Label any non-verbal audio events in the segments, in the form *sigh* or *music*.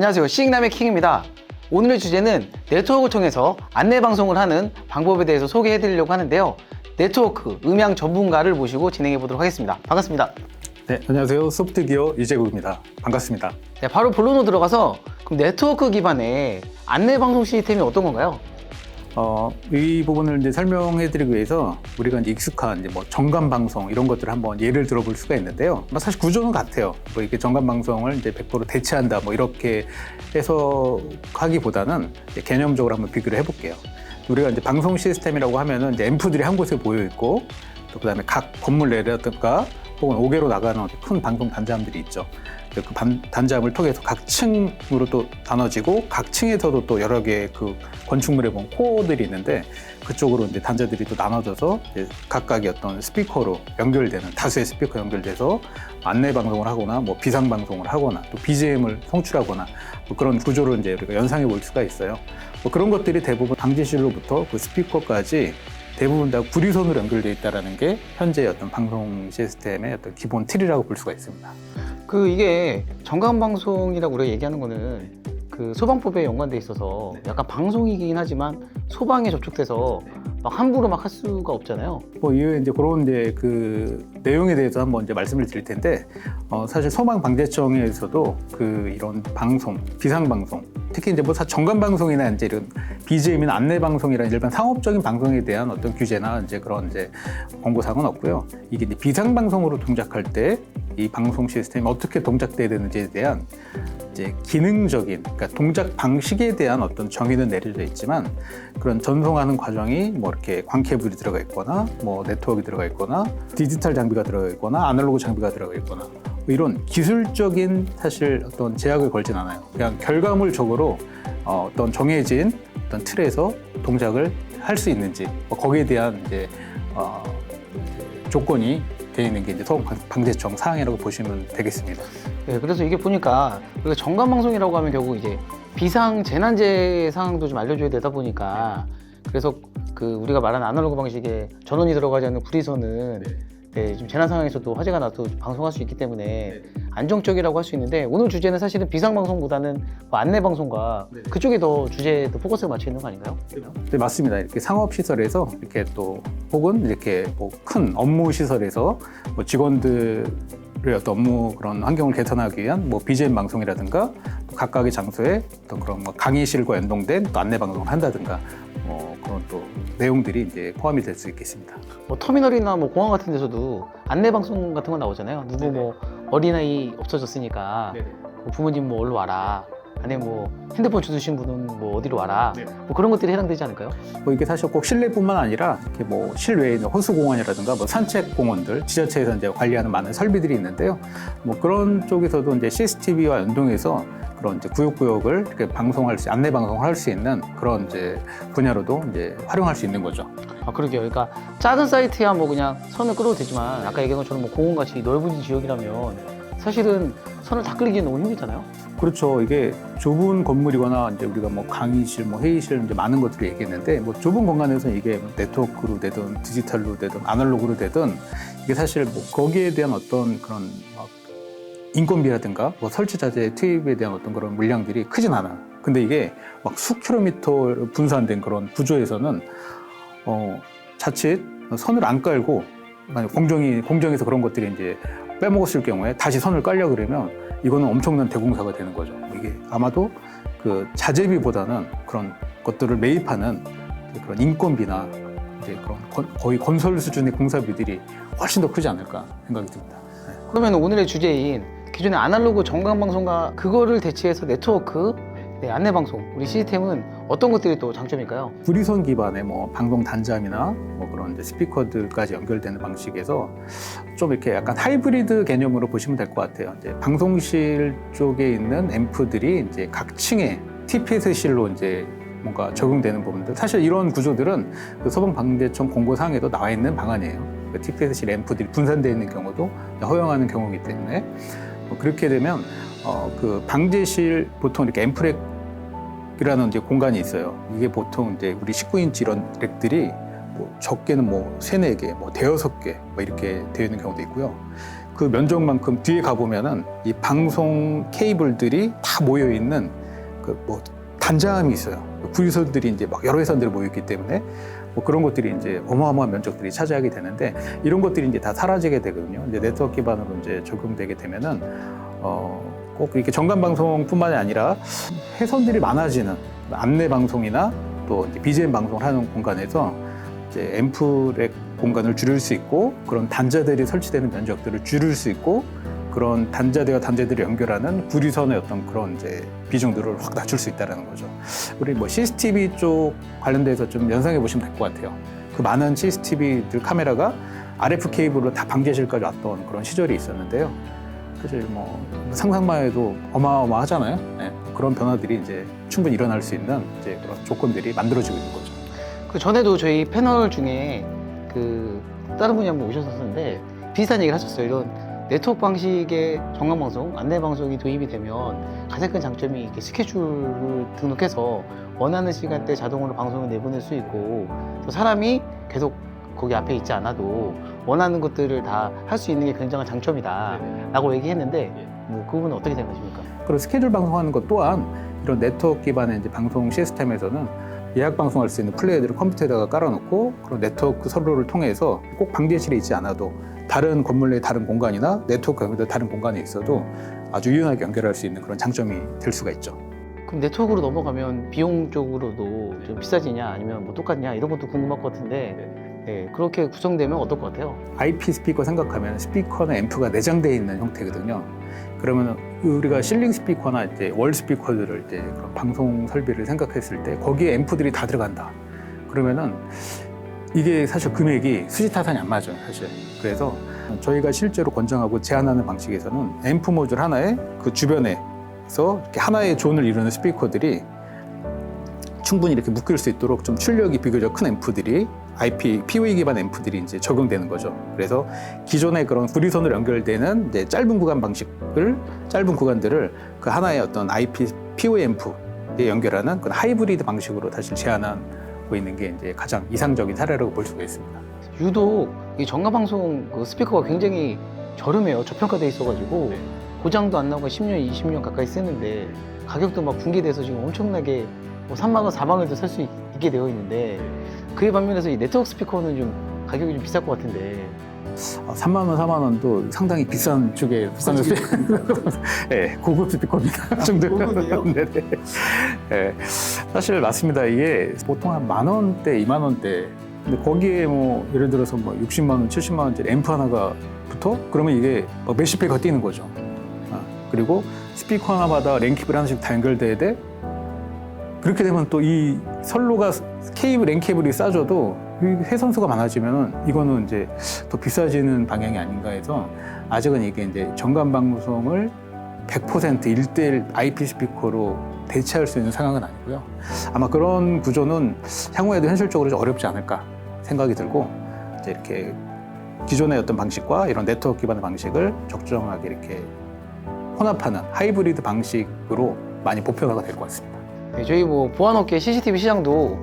안녕하세요. 시익남의 킹입니다. 오늘의 주제는 네트워크를 통해서 안내 방송을 하는 방법에 대해서 소개해 드리려고 하는데요. 네트워크 음향 전문가를 모시고 진행해 보도록 하겠습니다. 반갑습니다. 네, 안녕하세요. 소프트기어 이재국입니다. 반갑습니다. 네, 바로 본론으로 들어가서 그럼 네트워크 기반의 안내 방송 시스템이 어떤 건가요? 어, 이 부분을 이제 설명해드리기 위해서 우리가 이제 익숙한 이제 뭐 정감 방송 이런 것들을 한번 예를 들어볼 수가 있는데요. 뭐 사실 구조는 같아요. 뭐 이렇게 정감 방송을 이제 100% 대체한다 뭐 이렇게 해석하기보다는 개념적으로 한번 비교를 해볼게요. 우리가 이제 방송 시스템이라고 하면은 이제 앰프들이 한 곳에 모여 있고 또 그다음에 각 건물 내라든가 혹은 5개로 나가는 큰 방송 단자함들이 있죠. 그 반- 단자함을 통해서 각 층으로 또 나눠지고 각 층에서도 또 여러 개의 그 건축물에 보면 코어들이 있는데 그쪽으로 이제 단자들이 또 나눠져서 이제 각각의 어떤 스피커로 연결되는 다수의 스피커 연결돼서 안내 방송을 하거나 뭐 비상 방송을 하거나 또 BGM을 송출하거나 뭐 그런 구조를 이제 우리가 연상해 볼 수가 있어요. 뭐 그런 것들이 대부분 방지실로부터 그 스피커까지 대부분 다 구리선으로 연결되어 있다는 게 현재 어떤 방송 시스템의 어떤 기본 틀이라고 볼 수가 있습니다. 그 이게 정감 방송이라고 우리가 얘기하는 거는 그 소방법에 연관돼 있어서 약간 방송이긴 하지만 소방에 접촉돼서 막 함부로 막 할 수가 없잖아요. 뭐 이후에 이제 그런 이제 그 내용에 대해서 한번 이제 말씀을 드릴 텐데 어 사실 소방방재청에서도 그 이런 방송 비상 방송 특히 이제 뭐 사- 정관 방송이나 이제 이런 BGM이나 안내 방송이라는 일반 상업적인 방송에 대한 어떤 규제나 이제 그런 이제 권고 사항은 없고요. 이게 이제 비상 방송으로 동작할 때 이 방송 시스템이 어떻게 동작돼야 되는지에 대한 이제 기능적인 그러니까 동작 방식에 대한 어떤 정의는 내려져 있지만 그런 전송하는 과정이 뭐 이렇게 광케이블이 들어가 있거나 뭐 네트워크가 들어가 있거나 디지털 장비가 들어가 있거나 아날로그 장비가 들어가 있거나 뭐 이런 기술적인 사실 어떤 제약을 걸진 않아요. 그냥 결과물적으로 어, 어떤 정해진 어떤 틀에서 동작을 할 수 있는지 뭐 거기에 대한 이제, 어, 조건이 되어 있는 게 이제 소방방재청 사항이라고 보시면 되겠습니다. 네, 그래서 이게 보니까 우리가 정감 방송이라고 하면 결국 이제 비상 재난재 상황도 좀 알려줘야 되다 보니까 그래서 그 우리가 말하는 아날로그 방식의 전원이 들어가지 않는 구리선은 네, 지금 재난 상황에서도 화재가 나도 방송할 수 있기 때문에 안정적이라고 할 수 있는데 오늘 주제는 사실은 비상 방송보다는 뭐 안내 방송과 그쪽에 더 주제에 더 포커스를 맞춰 있는 거 아닌가요? 네, 맞습니다. 이렇게 상업 시설에서 이렇게 또 혹은 이렇게 뭐 큰 업무 시설에서 뭐 직원들의 어떤 업무 그런 환경을 개선하기 위한 뭐 BGM 방송이라든가 또 각각의 장소에 어떤 그런 뭐 강의실과 연동된 또 안내 방송을 한다든가 뭐 그런 또 내용들이 이제 포함이 될 수 있겠습니다. 뭐 터미널이나 뭐 공항 같은 데서도 안내 방송 같은 거 나오잖아요. 누구 뭐 어린아이 없어졌으니까 뭐 부모님 뭐 얼로 와라. 아니면 뭐 핸드폰 주무신 분은 뭐 어디로 와라. 뭐 그런 것들이 해당되지 않을까요? 뭐 이게 사실 꼭 실내뿐만 아니라 이렇게 뭐 실외에 있는 호수공원이라든가 뭐 산책공원들 지자체에서 이제 관리하는 많은 설비들이 있는데요. 뭐 그런 쪽에서도 이제 CCTV와 연동해서 그런 이제 구역구역을 이렇게 방송할 수 안내 방송을 할수 있는 그런 이제 분야로도 이제 활용할 수 있는 거죠. 아 그러게요. 그러니까 작은 사이트야 뭐 그냥 선을 끌어도 되지만 아까 얘기한 것처럼 뭐 공원같이 넓은 지역이라면 사실은 선을 다 끌기는 너무 힘들잖아요. 그렇죠. 이게 좁은 건물이거나 이제 우리가 뭐 강의실, 뭐 회의실 이제 많은 것들을 얘기했는데 뭐 좁은 공간에서 이게 네트워크로 되든 디지털로 되든 아날로그로 되든 이게 사실 뭐 거기에 대한 어떤 그런 막 인건비라든가 뭐 설치 자재 투입에 대한 어떤 그런 물량들이 크진 않아. 근데 이게 막 수 킬로미터 분산된 그런 구조에서는 어 자칫 선을 안 깔고 공정이 공정에서 그런 것들이 이제 빼먹었을 경우에 다시 선을 깔려 그러면 이거는 엄청난 대공사가 되는 거죠. 이게 아마도 그 자재비보다는 그런 것들을 매입하는 그런 인건비나 이제 그런 건- 거의 건설 수준의 공사비들이 훨씬 더 크지 않을까 생각이 듭니다. 그러면 오늘의 주제인 기존의 아날로그 정강 방송과 그거를 대체해서 네트워크, 네, 안내 방송 우리 시스템은 어떤 것들이 또 장점일까요? 구리선 기반의 뭐 방송 단자함이나 뭐 그런 이제 스피커들까지 연결되는 방식에서 좀 이렇게 약간 하이브리드 개념으로 보시면 될 것 같아요. 이제 방송실 쪽에 있는 앰프들이 이제 각 층에 TPS실로 이제 뭔가 적용되는 부분들. 사실 이런 구조들은 그 소방방재청 공고사항에도 나와 있는 방안이에요. 그 TPS실 앰프들이 분산되어 있는 경우도 허용하는 경우이기 때문에 뭐 그렇게 되면 어, 그 방재실 보통 이렇게 앰프 렉 이라는 이제 공간이 있어요. 이게 보통 이제 우리 19인치 이런 렉들이 뭐 적게는 뭐 세네 개, 뭐 대여섯 개, 뭐 이렇게 되어 있는 경우도 있고요. 그 면적만큼 뒤에 가보면은 이 방송 케이블들이 다 모여 있는 그 뭐 단장함이 있어요. 구유선들이 이제 막 여러 회선들이 모여 있기 때문에 뭐 그런 것들이 이제 어마어마한 면적들이 차지하게 되는데 이런 것들이 이제 다 사라지게 되거든요. 이제 네트워크 기반으로 이제 적용되게 되면은 어, 꼭 이렇게 정관 방송뿐만이 아니라 회선들이 많아지는 안내 방송이나 또 BGM 방송을 하는 공간에서 이제 앰플의 공간을 줄일 수 있고 그런 단자들이 설치되는 면적들을 줄일 수 있고 그런 단자대와 단자들을 연결하는 구리선의 어떤 그런 이제 비중들을 확 낮출 수 있다는 거죠. 우리 뭐 CCTV 쪽 관련돼서 좀 연상해 보시면 될 것 같아요. 그 많은 CCTV들 카메라가 RF 케이블로 다 방제실까지 왔던 그런 시절이 있었는데요. 사실 뭐 상상만 해도 어마어마하잖아요. 네. 그런 변화들이 이제 충분히 일어날 수 있는 이제 그런 조건들이 만들어지고 있는 거죠. 그 전에도 저희 패널 중에 그 다른 분이 한분 오셨었는데 비슷한 얘기를 하셨어요. 이런 네트워크 방식의 정강방송, 안내방송이 도입이 되면 가장 큰 장점이 이렇게 스케줄을 등록해서 원하는 시간대 자동으로 방송을 내보낼 수 있고 또 사람이 계속 거기 앞에 있지 않아도 원하는 것들을 다 할 수 있는 게 굉장한 장점이다 라고 얘기했는데 뭐 그분은 어떻게 생각하십니까? 그리고 스케줄 방송하는 것 또한 이런 네트워크 기반의 이제 방송 시스템에서는 예약 방송할 수 있는 플레이어들을 컴퓨터에다가 깔아놓고 그런 네트워크 서로를 통해서 꼭 방대실에 있지 않아도 다른 건물 내 다른 공간이나 네트워크 연결된 다른 공간에 있어도 아주 유연하게 연결할 수 있는 그런 장점이 될 수가 있죠. 그럼 네트워크로 넘어가면 비용적으로도 좀 비싸지냐 아니면 뭐 똑같냐 이런 것도 궁금할 것 같은데 네, 그렇게 구성되면 어떨 것 같아요? IP 스피커 생각하면 스피커는 앰프가 내장되어 있는 형태거든요. 그러면 우리가 실링 스피커나 이제 월 스피커들을 이제 그런 방송 설비를 생각했을 때 거기에 앰프들이 다 들어간다. 그러면은 이게 사실 금액이 수지타산이 안 맞아요, 사실. 그래서 저희가 실제로 권장하고 제안하는 방식에서는 앰프 모듈 하나에 그 주변에서 이렇게 하나의 존을 이루는 스피커들이 충분히 이렇게 묶일 수 있도록 좀 출력이 비교적 큰 앰프들이 IP, POE 기반 앰프들이 이제 적용되는 거죠. 그래서 기존의 그런 구리선으로 연결되는 이제 짧은 구간 방식을 짧은 구간들을 그 하나의 어떤 IP, POE 앰프에 연결하는 그런 하이브리드 방식으로 사실 제안하고 있는 게 이제 가장 이상적인 사례라고 볼 수가 있습니다. 유독 이 전가방송 그 스피커가 굉장히 저렴해요. 저평가돼 있어가지고 고장도 안 나고 10년, 20년 가까이 쓰는데 가격도 막 붕괴돼서 지금 엄청나게 뭐 3만 원, 4만 원도 살 수 있게 되어 있는데 그에 반면에서 이 네트워크 스피커는 좀 가격이 좀 비쌀 것 같은데 어, 3만 원, 4만 원도 상당히 비싼 쪽에 비싼 아, 스피커. 네, *laughs* 고급 스피커입니다. 정도. 고급이에요? 네 네. *laughs* 네, 사실 맞습니다. 이게 보통 한 만 원대, 2만 원대. 근데 거기에 뭐 예를 들어서 뭐 60만 원, 70만 원짜리 앰프 하나가 붙어? 그러면 이게 막 몇십 배가 뛰는 거죠. 아, 그리고 스피커 하나마다 랭케이블 하나씩 다 연결돼야 돼. 그렇게 되면 또 이 선로가 케이블 랭 케이블이 싸져도 이 회선수가 많아지면은 이거는 이제 더 비싸지는 방향이 아닌가 해서 아직은 이게 이제 전관 방송을 100% 1대1 IP 스피커로 대체할 수 있는 상황은 아니고요. 아마 그런 구조는 향후에도 현실적으로 좀 어렵지 않을까 생각이 들고 이제 이렇게 기존의 어떤 방식과 이런 네트워크 기반의 방식을 적정하게 이렇게 혼합하는 하이브리드 방식으로 많이 보편화가 될 것 같습니다. 네, 저희 뭐 보안업계 CCTV 시장도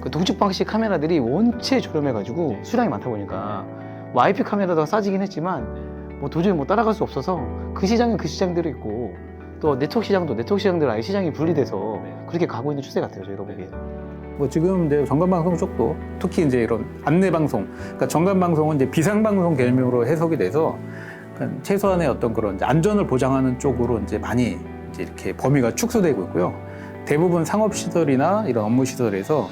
그 동축 방식 카메라들이 원체 저렴해가지고 수량이 많다 보니까 뭐 IP 카메라가 싸지긴 했지만 뭐 도저히 뭐 따라갈 수 없어서 그 시장은 그 시장대로 있고 또 네트워크 시장도 네트워크 시장대로 아예 시장이 분리돼서 그렇게 가고 있는 추세 같아요 저희가 보기에 뭐 지금 이제 전관 방송 쪽도 특히 이제 이런 안내 방송, 그러니까 전관 방송은 이제 비상 방송 개념으로 해석이 돼서 최소한의 어떤 그런 안전을 보장하는 쪽으로 이제 많이 이제 이렇게 범위가 축소되고 있고요. 대부분 상업 시설이나 이런 업무 시설에서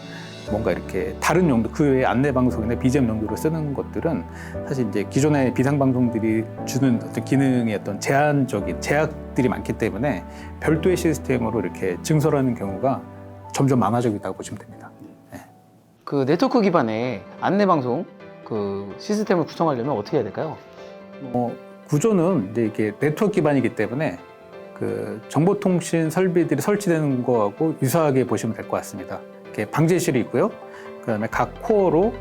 뭔가 이렇게 다른 용도 그 외에 안내 방송이나 BGM 용도로 쓰는 것들은 사실 이제 기존의 비상 방송들이 주는 어떤 기능의 어떤 제한적인 제약들이 많기 때문에 별도의 시스템으로 이렇게 증설하는 경우가 점점 많아지고 있다고 보시면 됩니다. 그 네트워크 기반의 안내 방송 그 시스템을 구성하려면 어떻게 해야 될까요? 뭐 구조는 이제 이게 네트워크 기반이기 때문에 그 정보통신 설비들이 설치되는 거하고 유사하게 보시면 될 것 같습니다. 이렇게 방제실이 있고요. 그다음에 각 코어로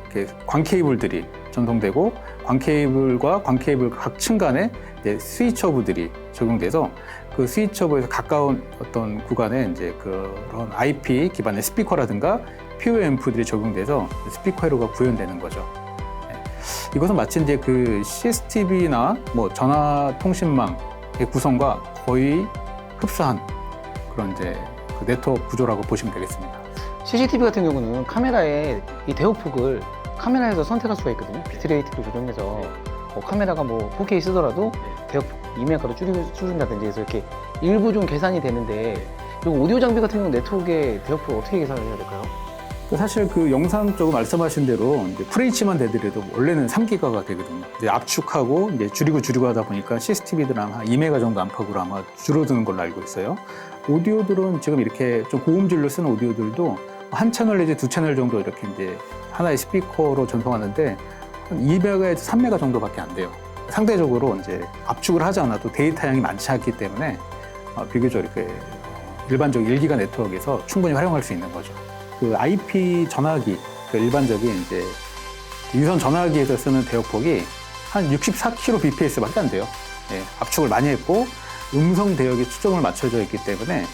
광 케이블들이 전송되고 광 케이블과 광 케이블 각 층 간에 이제 스위처부들이 적용돼서 그 스위처부에서 가까운 어떤 구간에 이제 그런 IP 기반의 스피커라든가 PO 앰프들이 적용돼서 스피커 회로가 구현되는 거죠. 예. 이것은 마치 이제 그 CCTV나 뭐 전화 통신망의 구성과 거의 흡사한 그런 이제 그 네트워크 구조라고 보시면 되겠습니다. CCTV 같은 경우는 카메라의 이 대역폭을 카메라에서 선택할 수가 있거든요. 비트레이트를 조정해서 뭐 카메라가 뭐 4K 쓰더라도 대역폭 이메가로 줄이고 줄인다든지 해서 이렇게 일부 좀 계산이 되는데 그리고 오디오 장비 같은 경우 네트워크의 대역폭을 어떻게 계산을 해야 될까요? 사실 그 영상 쪽은 말씀하신 대로 이제 FHD만 되더라도 원래는 3기가가 되거든요. 이제 압축하고 이제 줄이고 줄이고 하다 보니까 CCTV들은 한 2메가 정도 안팎으로 아마 줄어드는 걸로 알고 있어요. 오디오들은 지금 이렇게 좀 고음질로 쓰는 오디오들도 한 채널 내지 두 채널 정도 이렇게 이제 하나의 스피커로 전송하는데 한 2메가에서 3메가 정도밖에 안 돼요. 상대적으로 이제 압축을 하지 않아도 데이터 양이 많지 않기 때문에 어, 비교적 이렇게 일반적 1기가 네트워크에서 충분히 활용할 수 있는 거죠. 그 IP 전화기, 그 일반적인 이제 유선 전화기에서 쓰는 대역폭이 한 64kbps밖에 안 돼요. 예, 압축을 많이 했고 음성 대역에 추정을 맞춰져 있기 때문에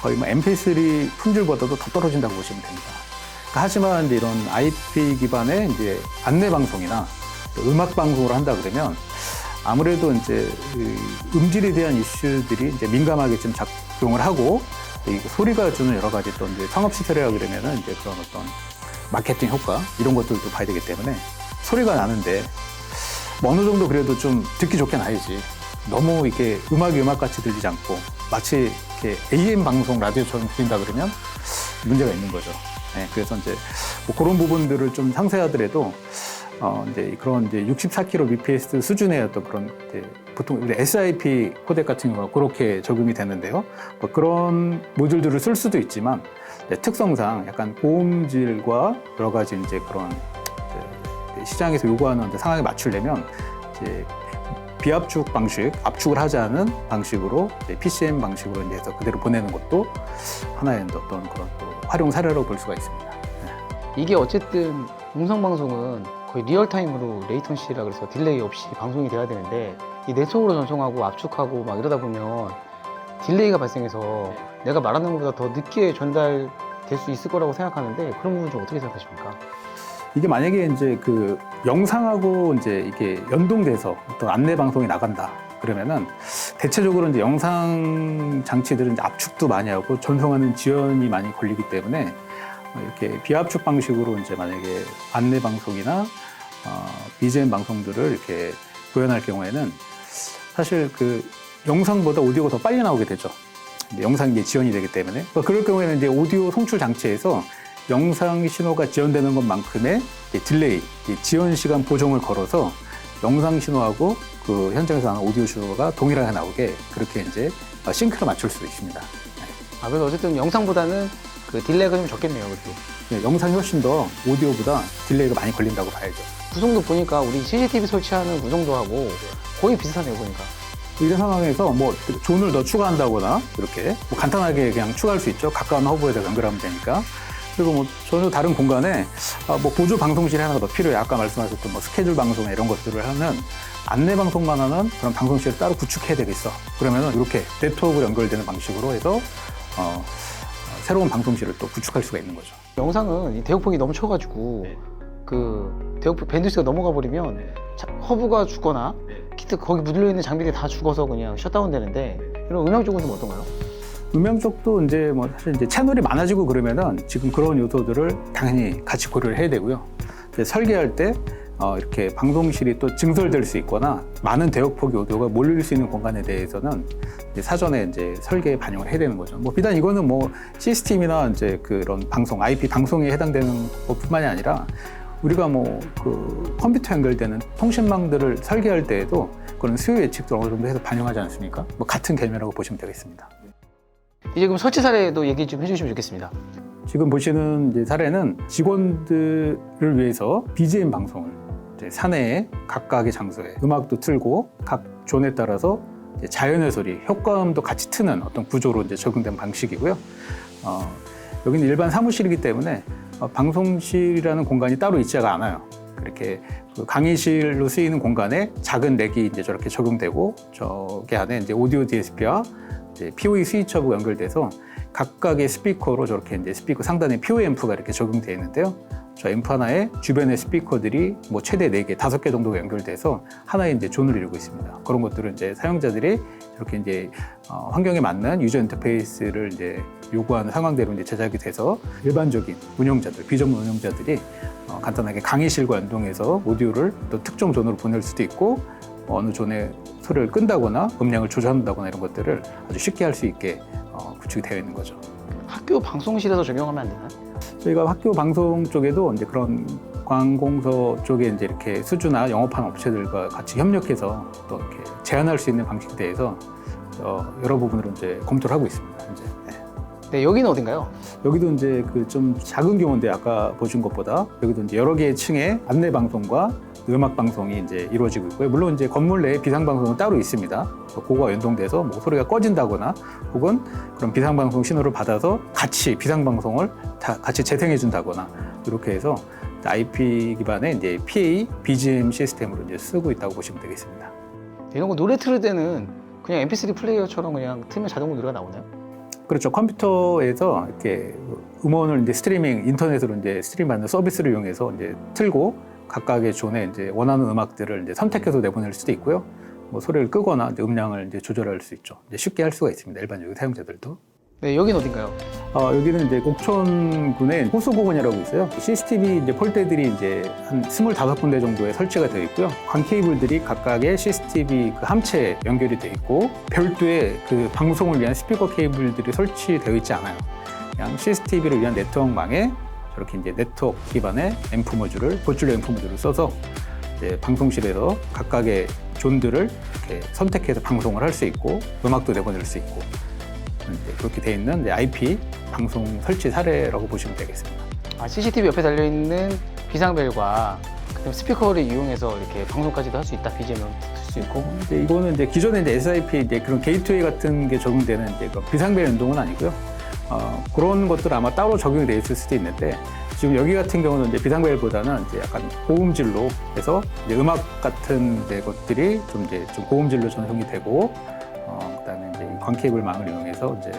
거의 뭐 MP3 품질보다도 더 떨어진다고 보시면 됩니다. 그러니까 하지만 이제 이런 IP 기반의 이제 안내 방송이나 또 음악 방송을 한다 그러면 아무래도 이제 그 음질에 대한 이슈들이 이제 민감하게 좀 작용을 하고 이 소리가 주는 여러 가지 또 이제 상업 시설이라 그러면은 이제 그런 어떤 마케팅 효과 이런 것들도 봐야 되기 때문에 소리가 나는데 뭐 어느 정도 그래도 좀 듣기 좋게 나야지 너무 이렇게 음악이 음악같이 들리지 않고 마치 이렇게 AM 방송 라디오처럼 들린다 그러면 문제가 있는 거죠. 네, 그래서 이제 뭐 그런 부분들을 좀 상세하더라도 어 이제 그런 이제 64kbps 수준의 어떤 그런 이제 보통 우리 SIP 코덱 같은 경우가 그렇게 적용이 되는데요. 뭐 그런 모듈들을 쓸 수도 있지만 특성상 약간 고음질과 여러 가지 이제 그런 이제 시장에서 요구하는 상황에 맞추려면 이제 비압축 방식, 압축을 하지 않은 방식으로 PCM 방식으로 이제 해서 그대로 보내는 것도 하나의 어떤 그런 또 활용 사례로 볼 수가 있습니다. 이게 어쨌든 음성 방송은 거의 리얼타임으로 레이턴시라 그래서 딜레이 없이 방송이 돼야 되는데 이 네트워크로 전송하고 압축하고 막 이러다 보면 딜레이가 발생해서 내가 말하는 것보다 더 늦게 전달될 수 있을 거라고 생각하는데 그런 부분 좀 어떻게 생각하십니까? 이게 만약에 이제 그 영상하고 이제 이게 연동돼서 어떤 안내 방송이 나간다. 그러면은 대체적으로 이제 영상 장치들은 이제 압축도 많이 하고 전송하는 지연이 많이 걸리기 때문에 어, 이렇게 비압축 방식으로 이제 만약에 안내 방송이나 어, BGM 방송들을 이렇게 구현할 경우에는 사실 그 영상보다 오디오가 더 빨리 나오게 되죠. 영상이 지연이 되기 때문에 뭐 그럴 경우에는 이제 오디오 송출 장치에서 영상 신호가 지연되는 것만큼의 딜레이, 지연 시간 보정을 걸어서 영상 신호하고 그 현장에서 나오는 오디오 신호가 동일하게 나오게 그렇게 이제 어, 싱크를 맞출 수 있습니다. 아 그래서 어쨌든 영상보다는 그 딜레이가 좀 적겠네요, 그래도. 네, 영상이 훨씬 더 오디오보다 딜레이가 많이 걸린다고 봐야죠. 구성도 보니까 우리 CCTV 설치하는 구성도하고 거의 비슷하네요, 보니까. 이런 상황에서 뭐 존을 더 추가한다거나 이렇게 뭐 간단하게 그냥 추가할 수 있죠. 가까운 허브에다 연결하면 되니까. 그리고 뭐 전혀 다른 공간에 아, 뭐 보조 방송실이 하나가 더 필요해. 아까 말씀하셨던 뭐 스케줄 방송 이런 것들을 하는 안내 방송만 하는 그런 방송실을 따로 구축해야 되겠어. 그러면은 이렇게 네트워크 연결되는 방식으로 해서 어, 새로운 방송실을 또 구축할 수가 있는 거죠. 영상은 이 대역폭이 너무 쳐가지고 그 대역폭 밴드위스가 넘어가 버리면 자- 허브가 죽거나 키트 거기 묻려 있는 장비들이 다 죽어서 그냥 셧다운 되는데 이런 음향 쪽은 좀 어떤가요? 음향 쪽도 이제 뭐 사실 이제 채널이 많아지고 그러면은 지금 그런 요소들을 당연히 같이 고려를 해야 되고요. 이제 설계할 때 어, 이렇게 방송실이 또 증설될 수 있거나 많은 대역폭 오디오가 몰릴 수 있는 공간에 대해서는 이제 사전에 이제 설계에 반영을 해야 되는 거죠. 뭐 비단 이거는 뭐 시스템이나 이제 그런 방송, IP 방송에 해당되는 것뿐만이 아니라 우리가 뭐 그 컴퓨터 연결되는 통신망들을 설계할 때에도 그런 수요 예측도 어느 정도 해서 반영하지 않습니까? 뭐 같은 개념이라고 보시면 되겠습니다. 이제 그럼 설치 사례도 얘기 좀 해주시면 좋겠습니다. 지금 보시는 사례는 직원들을 위해서 BGM 방송을 사내에 각각의 장소에 음악도 틀고 각 존에 따라서 자연의 소리, 효과음도 같이 트는 어떤 구조로 이제 적용된 방식이고요. 어, 여기는 일반 사무실이기 때문에 어, 방송실이라는 공간이 따로 있지가 않아요. 그렇게 그 강의실로 쓰이는 공간에 작은 렉이 이제 저렇게 적용되고 저게 안에 이제 오디오 DSP와 이제 POE 스위처하고 연결돼서 각각의 스피커로 저렇게 이제 스피커 상단에 PO앰프가 이렇게 적용되어 있는데요. 저 앰프 하나에 주변의 스피커들이 뭐 최대 4개, 5개 정도가 연결돼서 하나의 이제 존을 이루고 있습니다. 그런 것들은 이제 사용자들이 이렇게 이제 어, 환경에 맞는 유저 인터페이스를 이제 요구하는 상황대로 이제 제작이 돼서 일반적인 운영자들, 비전문 운영자들이 어, 간단하게 강의실과 연동해서 오디오를 또 특정 존으로 보낼 수도 있고 어, 어느 존의 소리를 끈다거나 음량을 조절한다거나 이런 것들을 아주 쉽게 할 수 있게 어, 구축이 되어 있는 거죠. 학교 방송실에서 적용하면 안 되나요? 저희가 학교 방송 쪽에도 이제 그런 관공서 쪽에 이제 이렇게 수주나 영업하는 업체들과 같이 협력해서 또 이렇게 제한할 수 있는 방식에 대해서 어, 여러 부분으로 이제 검토를 하고 있습니다. 이제. 네. 네, 여기는 어딘가요? 여기도 이제 그 좀 작은 경우인데 아까 보신 것보다 여기도 이제 여러 개의 층의 안내 방송과 음악 방송이 이제 이루어지고 있고요. 물론 이제 건물 내에 비상 방송은 따로 있습니다. 그거와 연동돼서 뭐 소리가 꺼진다거나 혹은 그런 비상 방송 신호를 받아서 같이 비상 방송을 다 같이 재생해 준다거나 이렇게 해서 IP 기반의 이제 PA, BGM 시스템으로 이제 쓰고 있다고 보시면 되겠습니다. 이런 거 노래 틀을 때는 그냥 MP3 플레이어처럼 그냥 틀면 자동으로 노래가 나오나요? 그렇죠. 컴퓨터에서 이렇게 음원을 이제 스트리밍 인터넷으로 이제 스트리밍하는 서비스를 이용해서 이제 틀고 각각의 존에 이제 원하는 음악들을 이제 선택해서 내보낼 수도 있고요. 뭐 소리를 끄거나 이제 음량을 이제 조절할 수 있죠. 이제 쉽게 할 수가 있습니다. 일반적인 사용자들도. 네, 여기는 어딘가요? 어, 여기는 이제 옥천군에 호수공원이라고 있어요. CCTV 이제 폴대들이 이제 한 25군데 정도에 설치가 되어 있고요. 관 케이블들이 각각의 CCTV 그 함체에 연결이 되어 있고 별도의 그 방송을 위한 스피커 케이블들이 설치되어 있지 않아요. 그냥 CCTV를 위한 네트워크망에 저렇게 이제 네트워크 기반의 앰프 모듈을 보출력 앰프 모듈을 써서 이제 방송실에서 각각의 존들을 이렇게 선택해서 방송을 할 수 있고 음악도 내보낼 수 있고 이제 그렇게 돼 있는 이제 IP 방송 설치 사례라고 보시면 되겠습니다. 아, CCTV 옆에 달려 있는 비상벨과 그다음에 스피커를 이용해서 이렇게 방송까지도 할 수 있다. BGM을 틀수 있고. 이제 이거는 이제 기존에 이제 SIP 이제 그런 게이트웨이 같은 게 적용되는 이제 그 비상벨 연동은 아니고요. 어, 그런 것들 아마 따로 적용이 돼 있을 수도 있는데 지금 여기 같은 경우는 이제 비상벨보다는 이제 약간 고음질로 해서 이제 음악 같은 이제 것들이 좀 이제 좀 고음질로 전송이 되고 어, 그다음에 이제 이 광케이블망을 이용해서 이제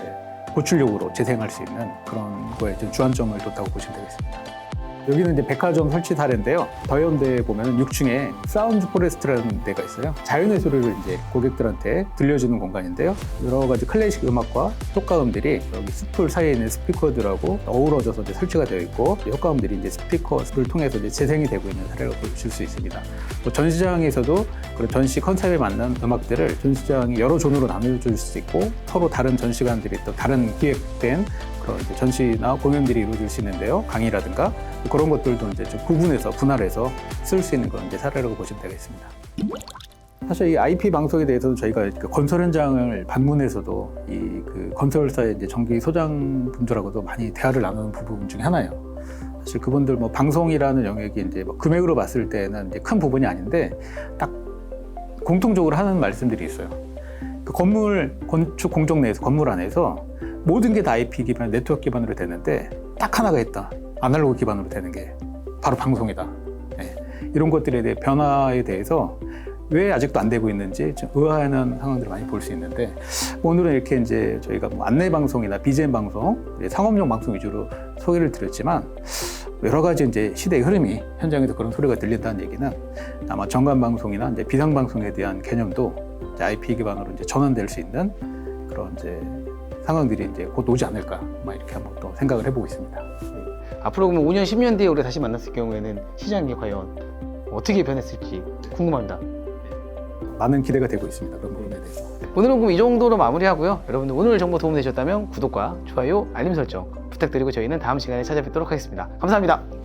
고출력으로 재생할 수 있는 그런 거에 좀 주안점을 뒀다고 보시면 되겠습니다. 여기는 이제 백화점 설치 사례인데요. 더현대에 보면 6층에 사운드 포레스트라는 데가 있어요. 자연의 소리를 이제 고객들한테 들려주는 공간인데요. 여러 가지 클래식 음악과 효과음들이 여기 숲풀 사이에 있는 스피커들하고 어우러져서 이제 설치가 되어 있고 효과음들이 이제 스피커를 통해서 이제 재생이 되고 있는 사례를 보실 수 있습니다. 또 전시장에서도 그런 전시 컨셉에 맞는 음악들을 전시장이 여러 존으로 나눠줄 수 있고 서로 다른 전시관들이 또 다른 기획된 그런 전시나 공연들이 이루어질 수 있는데요. 강의라든가 그런 것들도 이제 좀 구분해서 분할해서 쓸 수 있는 그런 이제 사례라고 보시면 되겠습니다. 사실 이 IP 방송에 대해서도 저희가 그 건설 현장을 방문해서도 이 그 건설사의 이제 전기 소장 분들하고도 많이 대화를 나누는 부분 중에 하나예요. 사실 그분들 뭐 방송이라는 영역이 이제 뭐 금액으로 봤을 때는 큰 부분이 아닌데 딱 공통적으로 하는 말씀들이 있어요. 그 건물 건축 공정 내에서 건물 안에서 모든 게 다 IP 기반, 네트워크 기반으로 되는데 딱 하나가 있다. 아날로그 기반으로 되는 게 바로 방송이다. 예. 이런 것들에 대해 변화에 대해서 왜 아직도 안 되고 있는지 좀 의아해하는 상황들을 많이 볼 수 있는데 오늘은 이렇게 이제 저희가 뭐 안내 방송이나 BGM 방송, 상업용 방송 위주로 소개를 드렸지만 여러 가지 이제 시대의 흐름이 현장에서 그런 소리가 들린다는 얘기는 아마 정관 방송이나 이제 비상 방송에 대한 개념도 IP 기반으로 이제 전환될 수 있는 그런 이제 상황들이 이제 곧 오지 않을까 막 이렇게 한번 또 생각을 해보고 있습니다. 앞으로 그러면 5년, 10년 뒤에 우리 다시 만났을 경우에는 시장이 과연 어떻게 변했을지 궁금합니다. 많은 기대가 되고 있습니다. 그런 부분에 대해서. 오늘은 그럼 이 정도로 마무리하고요. 여러분들 오늘 정보 도움 되셨다면 구독과 좋아요, 알림 설정 부탁드리고 저희는 다음 시간에 찾아뵙도록 하겠습니다. 감사합니다.